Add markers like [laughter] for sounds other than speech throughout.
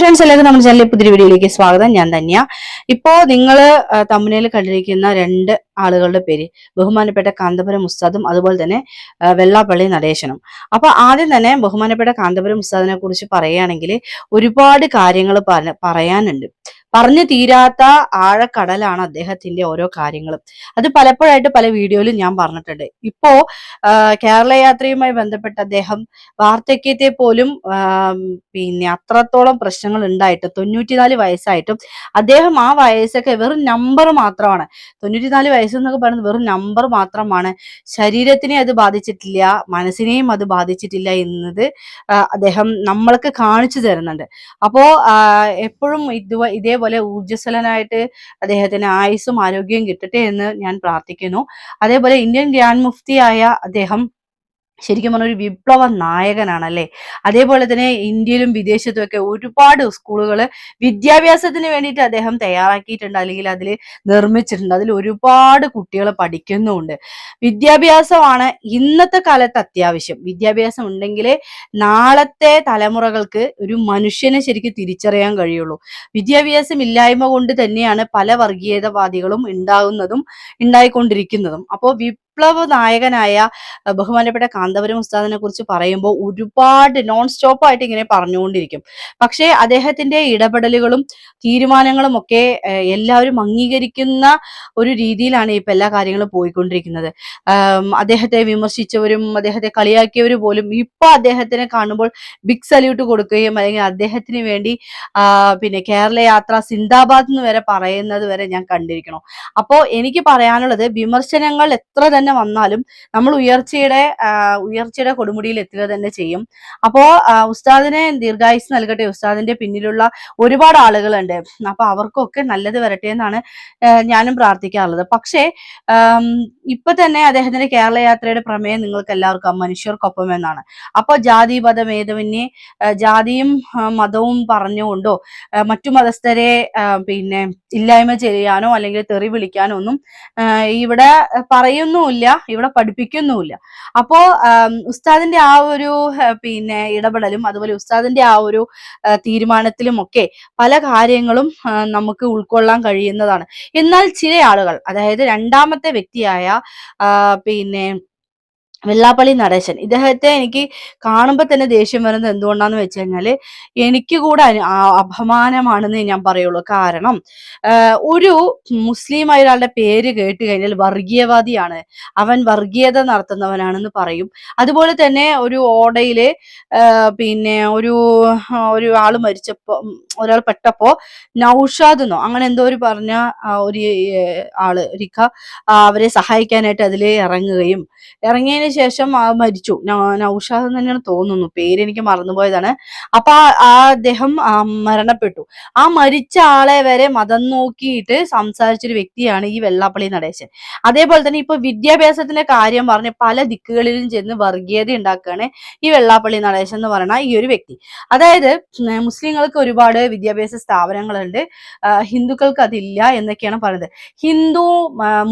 Friends എല്ലാവർക്കും നമ്മുടെ ചാനലിലെ പുതിയ വീഡിയോയിലേക്ക് സ്വാഗതം. ഞാൻ തന്നെയ ഇപ്പോ നിങ്ങൾ തമ്മിലേൽ കണ്ടിരിക്കുന്ന രണ്ട് ആളുകളുടെ പേര് ബഹുമാനപ്പെട്ട കാന്തപുരം ഉസ്താദും അതുപോലെ തന്നെ വെള്ളാപ്പള്ളി നടേശനും. അപ്പൊ ആദ്യം തന്നെ ബഹുമാനപ്പെട്ട കാന്തപുരം ഉസ്താദിനെ കുറിച്ച് പറയുകയാണെങ്കിൽ ഒരുപാട് കാര്യങ്ങൾ പറയാനുണ്ട്. പറഞ്ഞു തീരാത്ത ആഴക്കടലാണ് അദ്ദേഹത്തിന്റെ ഓരോ കാര്യങ്ങളും. അത് പലപ്പോഴായിട്ട് പല വീഡിയോയിലും ഞാൻ പറഞ്ഞിട്ടുണ്ട്. ഇപ്പോ കേരള യാത്രയുമായി ബന്ധപ്പെട്ട് അദ്ദേഹം വാർദ്ധക്യത്തെ പോലും പിന്നെ അത്രത്തോളം പ്രശ്നങ്ങൾ ഉണ്ടായിട്ട് തൊണ്ണൂറ്റിനാല് വയസ്സായിട്ടും അദ്ദേഹം ആ വയസ്സൊക്കെ വെറും നമ്പർ മാത്രമാണ്. തൊണ്ണൂറ്റിനാല് വയസ്സ് എന്നൊക്കെ പറയുന്നത് വെറും നമ്പർ മാത്രമാണ്. ശരീരത്തിനെ അത് ബാധിച്ചിട്ടില്ല മനസ്സിനെയും അത് ബാധിച്ചിട്ടില്ല എന്നത് അദ്ദേഹം നമ്മൾക്ക് കാണിച്ചു തരുന്നുണ്ട്. അപ്പോ എപ്പോഴും എപ്പോഴും ഇത് ഇതേപോലെ ഊർജസ്വലനായിട്ട് അദ്ദേഹത്തിന് ആയുസ്സും ആരോഗ്യവും കിട്ടട്ടെ എന്ന് ഞാൻ പ്രാർത്ഥിക്കുന്നു. അതേപോലെ ഇന്ത്യൻ ഗ്രാൻഡ് മുഫ്തിയായ അദ്ദേഹം ശരിക്കും പറഞ്ഞ ഒരു വിപ്ലവ നായകനാണ് അല്ലെ അതേപോലെ തന്നെ ഇന്ത്യയിലും വിദേശത്തും ഒക്കെ ഒരുപാട് സ്കൂളുകൾ വിദ്യാഭ്യാസത്തിന് വേണ്ടിയിട്ട് അദ്ദേഹം തയ്യാറാക്കിയിട്ടുണ്ട്. അല്ലെങ്കിൽ അതിൽ നിർമ്മിച്ചിട്ടുണ്ട്. അതിൽ ഒരുപാട് കുട്ടികൾ പഠിക്കുന്നുമുണ്ട്. വിദ്യാഭ്യാസമാണ് ഇന്നത്തെ കാലത്ത് അത്യാവശ്യം. വിദ്യാഭ്യാസം ഉണ്ടെങ്കിലേ നാളത്തെ തലമുറകൾക്ക് ഒരു മനുഷ്യനെ ശരിക്കും തിരിച്ചറിയാൻ കഴിയുള്ളൂ. വിദ്യാഭ്യാസം ഇല്ലായ്മ കൊണ്ട് തന്നെയാണ് പല വർഗീയതവാദികളും ഉണ്ടാകുന്നതും ഉണ്ടായിക്കൊണ്ടിരിക്കുന്നതും. അപ്പോൾ വിപ്ലവ നായകനായ ബഹുമാനപ്പെട്ട കാന്തപുരം ഉസ്താദിനെ കുറിച്ച് പറയുമ്പോൾ ഒരുപാട് നോൺ സ്റ്റോപ്പ് ആയിട്ട് ഇങ്ങനെ പറഞ്ഞുകൊണ്ടിരിക്കും. പക്ഷേ അദ്ദേഹത്തിന്റെ ഇടപെടലുകളും തീരുമാനങ്ങളും ഒക്കെ എല്ലാവരും അംഗീകരിക്കുന്ന ഒരു രീതിയിലാണ് ഇപ്പൊ എല്ലാ കാര്യങ്ങളും പോയിക്കൊണ്ടിരിക്കുന്നത്. അദ്ദേഹത്തെ വിമർശിച്ചവരും അദ്ദേഹത്തെ കളിയാക്കിയവരും പോലും ഇപ്പൊ അദ്ദേഹത്തിനെ കാണുമ്പോൾ ബിഗ് സല്യൂട്ട് കൊടുക്കുകയും അല്ലെങ്കിൽ അദ്ദേഹത്തിന് വേണ്ടി പിന്നെ കേരള യാത്ര സിന്ദാബാദ് എന്ന് വരെ പറയുന്നത് വരെ ഞാൻ കണ്ടിരിക്കണം. അപ്പോ എനിക്ക് പറയാനുള്ളത് വിമർശനങ്ങൾ എത്ര തന്നെ വന്നാലും നമ്മൾ ഉയർച്ചയുടെ ഉയർച്ചയുടെ കൊടുമുടിയിൽ എത്തുക തന്നെ ചെയ്യും. അപ്പോ ഉസ്താദിനെ ദീർഘായുസ് നൽകട്ടെ. ഉസ്താദിന്റെ പിന്നിലുള്ള ഒരുപാട് ആളുകളുണ്ട്. അപ്പൊ അവർക്കൊക്കെ നല്ലത് വരട്ടെ എന്നാണ് ഞാനും പ്രാർത്ഥിക്കാറുള്ളത്. പക്ഷേ ഇപ്പൊ തന്നെ അദ്ദേഹത്തിന്റെ കേരള യാത്രയുടെ പ്രമേയം നിങ്ങൾക്ക് എല്ലാവർക്കും മനുഷ്യർക്കൊപ്പം എന്നാണ്. അപ്പൊ ജാതി മതഭേദമന്യേ ജാതിയും മതവും പറഞ്ഞുകൊണ്ടോ മറ്റു മതസ്ഥരെ പിന്നെ ഇല്ലായ്മ ചെയ്യാനോ അല്ലെങ്കിൽ തെറി വിളിക്കാനോ ഒന്നും ഇവിടെ പറയുന്നുമില്ല ഇവിടെ പഠിപ്പിക്കുന്നുമില്ല. അപ്പോ ഉസ്താദിന്റെ ആ ഒരു പിന്നെ ഇടപെടലും അതുപോലെ ഉസ്താദിന്റെ ആ ഒരു തീരുമാനത്തിലും ഒക്കെ പല കാര്യങ്ങളും നമുക്ക് ഉൾക്കൊള്ളാൻ കഴിയുന്നതാണ്. എന്നാൽ ചില ആളുകൾ അതായത് രണ്ടാമത്തെ വ്യക്തിയായ പിന്നെ വെള്ളാപ്പള്ളി നടേശൻ. ഇദ്ദേഹത്തെ എനിക്ക് കാണുമ്പോൾ തന്നെ ദേഷ്യം വരുന്നത് എന്തുകൊണ്ടാന്ന് വെച്ച് കഴിഞ്ഞാൽ എനിക്ക് കൂടെ അപമാനമാണെന്ന് ഞാൻ പറയുള്ളൂ. കാരണം ഒരു മുസ്ലിം ഒരാളുടെ പേര് കേട്ട് കഴിഞ്ഞാൽ വർഗീയവാദിയാണ്. അവൻ വർഗീയത നടത്തുന്നവനാണെന്ന് പറയും. അതുപോലെ തന്നെ ഒരു ഓടയിൽ പിന്നെ ഒരു ഒരു ആൾ മരിച്ചപ്പോ ഒരാൾ പെട്ടപ്പോ നൗഷാദ് എന്നോ അങ്ങനെ എന്തോ ഒരു പറഞ്ഞ ഒരു ആൾ റിക്ക അവരെ സഹായിക്കാനായിട്ട് അതിൽ ഇറങ്ങുകയും ഇറങ്ങിയതിന് ശേഷം മരിച്ചു. നൌഷാദ് തന്നെയാണ് തോന്നുന്നു. പേര് എനിക്ക് മറന്നുപോയതാണ്. അപ്പൊ ആ അദ്ദേഹം മരണപ്പെട്ടു. ആ മരിച്ച ആളെ വരെ മതം നോക്കിയിട്ട് സംസാരിച്ചൊരു വ്യക്തിയാണ് ഈ വെള്ളാപ്പള്ളി നടേശൻ. അതേപോലെ തന്നെ ഇപ്പൊ വിദ്യാഭ്യാസത്തിന്റെ കാര്യം പറഞ്ഞ് പല ദിക്കുകളിലും ചെന്ന് വർഗീയത ഉണ്ടാക്കുകയാണ് ഈ വെള്ളാപ്പള്ളി നടേശൻ എന്ന് പറയുന്ന ഈ ഒരു വ്യക്തി. അതായത് മുസ്ലിങ്ങൾക്ക് ഒരുപാട് വിദ്യാഭ്യാസ സ്ഥാപനങ്ങളുണ്ട്. ഹിന്ദുക്കൾക്ക് അതില്ല എന്നൊക്കെയാണ് പറയുന്നത്. ഹിന്ദു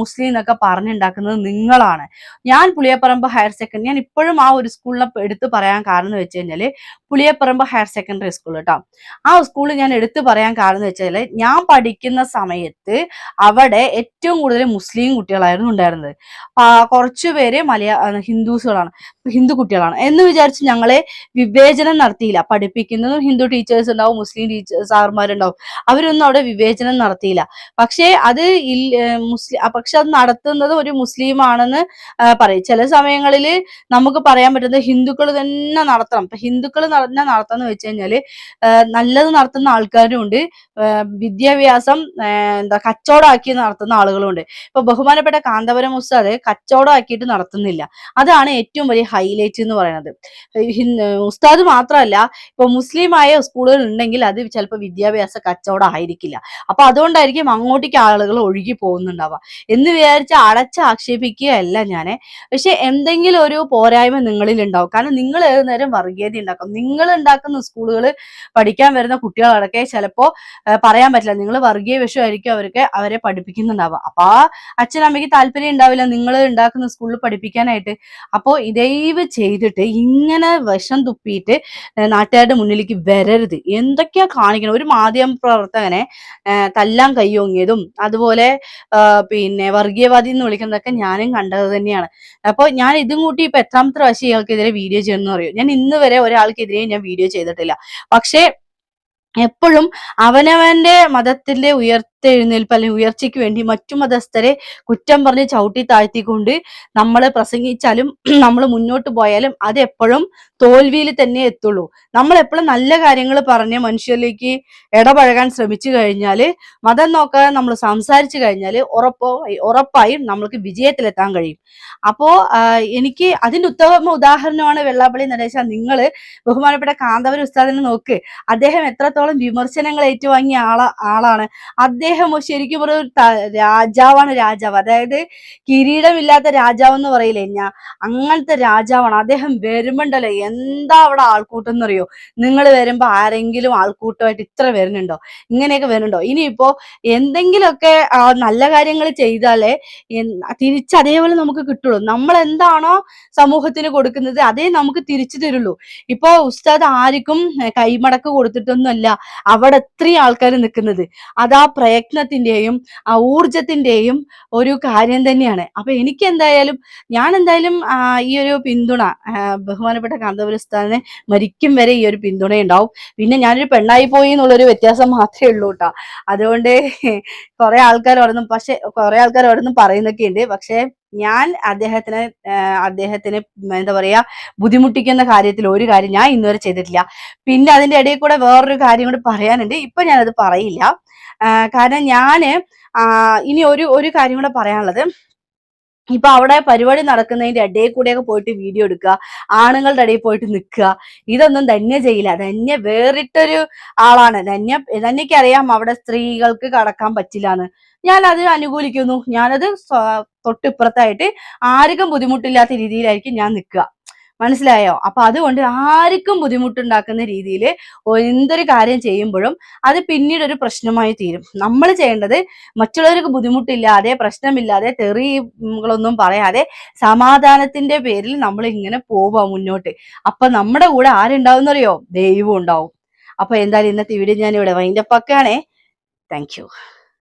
മുസ്ലിം എന്നൊക്കെ പറഞ്ഞുണ്ടാക്കുന്നത് നിങ്ങളാണ്. ഞാൻ പുളിയപ്പറമ്പ് ഹയർ സെക്കൻഡറി ഞാൻ ഇപ്പോഴും ആ ഒരു സ്കൂളിനെ എടുത്തു പറയാൻ കാരണം എന്ന് വെച്ച് കഴിഞ്ഞാൽ പുളിയപ്പറമ്പ് ഹയർ സെക്കൻഡറി സ്കൂൾ കേട്ടോ ആ സ്കൂളിൽ ഞാൻ എടുത്തു പറയാൻ കാരണം എന്ന് ഞാൻ പഠിക്കുന്ന സമയത്ത് അവിടെ ഏറ്റവും കൂടുതൽ മുസ്ലിം കുട്ടികളായിരുന്നു ഉണ്ടായിരുന്നത്. കുറച്ചുപേര് കുറച്ചു പേര് മലയാ ഹിന്ദുസുകളാണ്. ഹിന്ദു കുട്ടികളാണ്. എന്ന് വിചാരിച്ച് ഞങ്ങളെ വിവേചനം നടത്തിയില്ല. പഠിപ്പിക്കുന്നതും ഹിന്ദു ടീച്ചേഴ്സ് ഉണ്ടാവും മുസ്ലിം ടീച്ചേഴ്സ് സാർമാരുണ്ടാവും അവരൊന്നും അവിടെ വിവേചനം നടത്തിയില്ല. പക്ഷേ അത് മുസ്ലിം പക്ഷെ അത് നടത്തുന്നത് ഒരു മുസ്ലിം ആണെന്ന് പറയും. ചില സമയങ്ങളിൽ നമുക്ക് പറയാൻ പറ്റുന്നത് ഹിന്ദുക്കൾ തന്നെ നടത്തണം. ഇപ്പൊ ഹിന്ദുക്കൾ തന്നെ നടത്തണം വെച്ച് കഴിഞ്ഞാൽ നല്ലത് നടത്തുന്ന ആൾക്കാരും ഉണ്ട്. വിദ്യാഭ്യാസം എന്താ കച്ചവടമാക്കി നടത്തുന്ന ആളുകളും ഉണ്ട്. ഇപ്പൊ ബഹുമാനപ്പെട്ട കാന്തപുരം ഉസ്താദ് കച്ചവടമാക്കിയിട്ട് നടത്തുന്നില്ല. അതാണ് ഏറ്റവും വലിയ ഹൈലൈറ്റ് എന്ന് പറയുന്നത് ഉസ്താദ് മാത്രമല്ല ഇപ്പൊ മുസ്ലിമായ സ്കൂളുകൾ ഉണ്ടെങ്കിൽ അത് ചിലപ്പോൾ വിദ്യാഭ്യാസ കച്ചവടം ആയിരിക്കില്ല. അപ്പൊ അതുകൊണ്ടായിരിക്കും അങ്ങോട്ടേക്ക് ആളുകൾ ഒഴുകി പോകുന്നുണ്ടാവുക. എന്ന് വിചാരിച്ച് അടച്ച് ആക്ഷേപിക്കുകയല്ല ഞാൻ പക്ഷെ എന്തെങ്കിലും ഒരു പോരായ്മ നിങ്ങളിൽ ഉണ്ടാവും കാരണം നിങ്ങൾ ഏത് നേരം വർഗീയത ഉണ്ടാക്കും. നിങ്ങൾ ഉണ്ടാക്കുന്ന സ്കൂളുകൾ പഠിക്കാൻ വരുന്ന കുട്ടികളടക്കെ ചിലപ്പോ ആ, പറയാൻ പറ്റില്ല. നിങ്ങൾ വർഗീയ വിഷയമായിരിക്കും അവർക്ക് അവരെ പഠിപ്പിക്കുന്നുണ്ടാവുക. അപ്പൊ ആ അച്ഛനമ്മയ്ക്ക് താല്പര്യം ഉണ്ടാവില്ല നിങ്ങൾ ഉണ്ടാക്കുന്ന സ്കൂളിൽ പഠിപ്പിക്കാനായിട്ട്. അപ്പോൾ ഇതേ ദയവ് ചെയ്തിട്ട് ഇങ്ങനെ വിഷം തുപ്പിയിട്ട് നാട്ടുകാരുടെ മുന്നിലേക്ക് വരരുത്. എന്തൊക്കെയാ കാണിക്കണം? ഒരു മാധ്യമ പ്രവർത്തകനെ തല്ലാൻ കയ്യോങ്ങിയതും അതുപോലെ പിന്നെ വർഗീയവാദി എന്ന് വിളിക്കുന്നതൊക്കെ ഞാനും കണ്ടത് തന്നെയാണ്. അപ്പോൾ ഞാൻ ഇതും കൂട്ടി ഇപ്പൊ എത്രാമത്തെ പ്രാവശ്യം ഇയാൾക്കെതിരെ വീഡിയോ ചെയ്യണമെന്ന് പറയും ഞാൻ ഇന്ന് വരെ ഒരാൾക്കെതിരെ ഞാൻ വീഡിയോ ചെയ്തിട്ടില്ല. പക്ഷേ എപ്പോഴും അവനവന്റെ മതത്തിന്റെ ഉയർത്തെഴുന്നേൽപ്പ് അല്ലെങ്കിൽ ഉയർച്ചയ്ക്ക് വേണ്ടി മറ്റു മതസ്ഥരെ കുറ്റം പറഞ്ഞ് ചവിട്ടി താഴ്ത്തിക്കൊണ്ട് നമ്മൾ പ്രസംഗിച്ചാലും [clears throat] നമ്മൾ മുന്നോട്ട് പോയാലും അത് എപ്പോഴും തോൽവിയിൽ തന്നെ എത്തുള്ളൂ. നമ്മൾ എപ്പോഴും നല്ല കാര്യങ്ങൾ പറഞ്ഞ് മനുഷ്യരിലേക്ക് ഇടപഴകാൻ ശ്രമിച്ചു കഴിഞ്ഞാൽ മതം നോക്കാതെ നമ്മൾ സംസാരിച്ചു കഴിഞ്ഞാൽ ഉറപ്പോ ഉറപ്പായും നമ്മൾക്ക് വിജയത്തിലെത്താൻ കഴിയും. അപ്പോ എനിക്ക് അതിന്റെ ഉത്തമ ഉദാഹരണമാണ് വെള്ളാപ്പള്ളി നടേശ. നിങ്ങൾ ബഹുമാനപ്പെട്ട കാന്തപുര ഉസ്താദിനെ നോക്ക്. അദ്ദേഹം എത്രത്തോളം വിമർശനങ്ങൾ ഏറ്റുവാങ്ങിയ ആള ആളാണ്. അദ്ദേഹം ശരിക്കും ഒരു രാജാവാണ് രാജാവ്. അതായത് കിരീടമില്ലാത്ത രാജാവ് എന്ന് പറയില്ലേ ഞാൻ അങ്ങനത്തെ രാജാവാണ്. അദ്ദേഹം വരുമ്പോണ്ടല്ലോ എന്താ അവിടെ ആൾക്കൂട്ടം എന്നറിയോ നിങ്ങൾ വരുമ്പോ ആരെങ്കിലും ആൾക്കൂട്ടമായിട്ട് ഇത്ര വരുന്നുണ്ടോ? ഇങ്ങനെയൊക്കെ വരുന്നുണ്ടോ? ഇനിയിപ്പോ എന്തെങ്കിലുമൊക്കെ നല്ല കാര്യങ്ങൾ ചെയ്താലേ തിരിച്ച് അതേപോലെ നമുക്ക് കിട്ടുള്ളൂ. നമ്മൾ എന്താണോ സമൂഹത്തിന് കൊടുക്കുന്നത് അതേ നമുക്ക് തിരിച്ചു തരുള്ളൂ. ഇപ്പോ ഉസ്താദ് ആർക്കും കൈമടക്ക് കൊടുത്തിട്ടൊന്നുമല്ല. അവിടെ ഇത്രയും ആൾക്കാർ നിൽക്കുന്നത്. അതാ ആ പ്രയത്നത്തിന്റെയും ആ ഊർജത്തിന്റെയും ഒരു കാര്യം തന്നെയാണ്. അപ്പൊ എനിക്ക് എന്തായാലും ഞാൻ എന്തായാലും ഈ ഒരു പിന്തുണ ബഹുമാനപ്പെട്ട കാന്തപുരസ്ഥാനെ മരിക്കും വരെ ഈ ഒരു പിന്തുണ ഉണ്ടാവും. പിന്നെ ഞാനൊരു പെണ്ണായി പോയി എന്നുള്ളൊരു വ്യത്യാസം മാത്രമേ ഉള്ളൂ കേട്ടോ അതുകൊണ്ട് കുറെ ആൾക്കാർ അവിടുന്ന് പക്ഷെ കുറെ ആൾക്കാർ അവിടുന്ന് പറയുന്നൊക്കെ ഉണ്ട് പക്ഷെ ഞാൻ അദ്ദേഹത്തിന് അദ്ദേഹത്തിന് എന്താ പറയാ ബുദ്ധിമുട്ടിക്കുന്ന കാര്യത്തിൽ ഒരു കാര്യം ഞാൻ ഇന്നുവരെ ചെയ്തിട്ടില്ല. പിന്നെ അതിന്റെ ഇടയിൽ കൂടെ വേറൊരു കാര്യം കൂടെ പറയാനുണ്ട്. ഇപ്പൊ ഞാനത് പറയില്ല. കാരണം ഞാൻ ഇനി ഒരു ഒരു കാര്യം കൂടെ പറയാനുള്ളത്. ഇപ്പൊ അവിടെ പരിപാടി നടക്കുന്നതിന്റെ ഇടയിൽ കൂടെയൊക്കെ പോയിട്ട് വീഡിയോ എടുക്കുക ആണുങ്ങളുടെ ഇടയിൽ പോയിട്ട് നിൽക്കുക ഇതൊന്നും ധന്യ ചെയ്യില്ല. ധന്യ വേറിട്ടൊരു ആളാണ്. ധന്യ ധന്യക്ക് അറിയാം അവിടെ സ്ത്രീകൾക്ക് കടക്കാൻ പറ്റില്ല എന്ന് ഞാൻ അത് അനുകൂലിക്കുന്നു ഞാനത് തൊട്ടിപ്പുറത്തായിട്ട് ആർക്കും ബുദ്ധിമുട്ടില്ലാത്ത രീതിയിലായിരിക്കും ഞാൻ നിൽക്കുക. മനസ്സിലായോ? അപ്പൊ അതുകൊണ്ട് ആർക്കും ബുദ്ധിമുട്ടുണ്ടാക്കുന്ന രീതിയിൽ എന്തൊരു കാര്യം ചെയ്യുമ്പോഴും അത് പിന്നീട് ഒരു പ്രശ്നമായി തീരും. നമ്മൾ ചെയ്യേണ്ടത് മറ്റുള്ളവർക്ക് ബുദ്ധിമുട്ടില്ലാതെ പ്രശ്നമില്ലാതെ തെറികളൊന്നും പറയാതെ സമാധാനത്തിന്റെ പേരിൽ നമ്മൾ ഇങ്ങനെ പോവാ മുന്നോട്ട്. അപ്പൊ നമ്മുടെ കൂടെ ആരുണ്ടാവും എന്നറിയോ? ദൈവം ഉണ്ടാവും. അപ്പൊ എന്തായാലും ഇന്നത്തെ വീഡിയോ ഞാൻ ഇവിടെ വൈൻഡപ്പ് ആക്കുകയാണേ. താങ്ക്